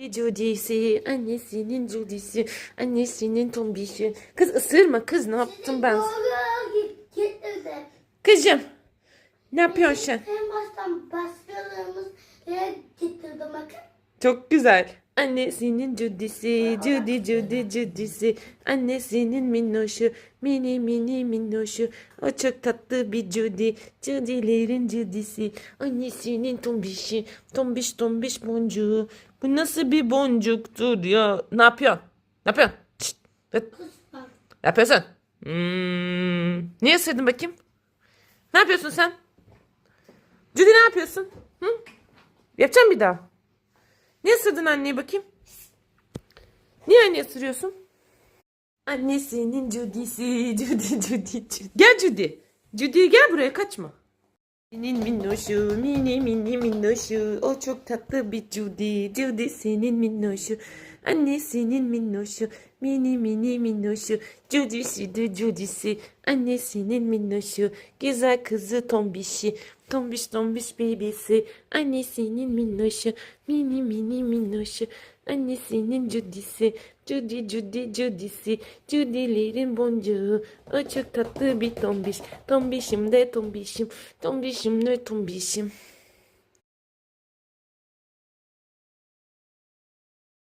Judisi, annesinin Judisi, annesinin tombişi. Kız ısırma kız ne yaptım ben? Kızım ne yapıyorsun sen? En baştan başkalarımız yere getirdi bakın. Çok güzel. Annesinin Judisi, Judy Judy Judisi. Annesinin minnoşu, mini mini minnoşu. O çok tatlı bir Judy. Judy'lerin Judy'si. Annesinin tombişi, tombiş tombiş boncuğu. Bu nasıl bir boncuktur ya? Ne yapıyorsun? Ne yapıyorsun? Şşt. Ne yapıyorsun? Hmm. Niye ısırdın bakayım? Ne yapıyorsun sen? Judy ne yapıyorsun? Hı? Yapacağım bir daha. Niye ısırdın anneyi bakayım? Niye anne ısırıyorsun? Annesinin Judy'si. Judy, Judy, Judy. Gel Judy. Judy gel buraya kaçma. Senin minnoşu, mini mini minnoşu. O çok tatlı bir Judy. Judy senin minnoşu. Annesinin minnoşu, mini mini minnoşu. Judy'si de Judy'si. Annesinin minnoşu. Güzel kızı tombişi. Tombiş tombiş bebesi. Annesinin minnoşu, mini mini minnoşu. Annesinin Judy'si. Judy Judy Judy'si. Judy'lerin boncuğu. O çok tatlı bir tombiş. Tombişim de tombişim. Tombişim de tombişim.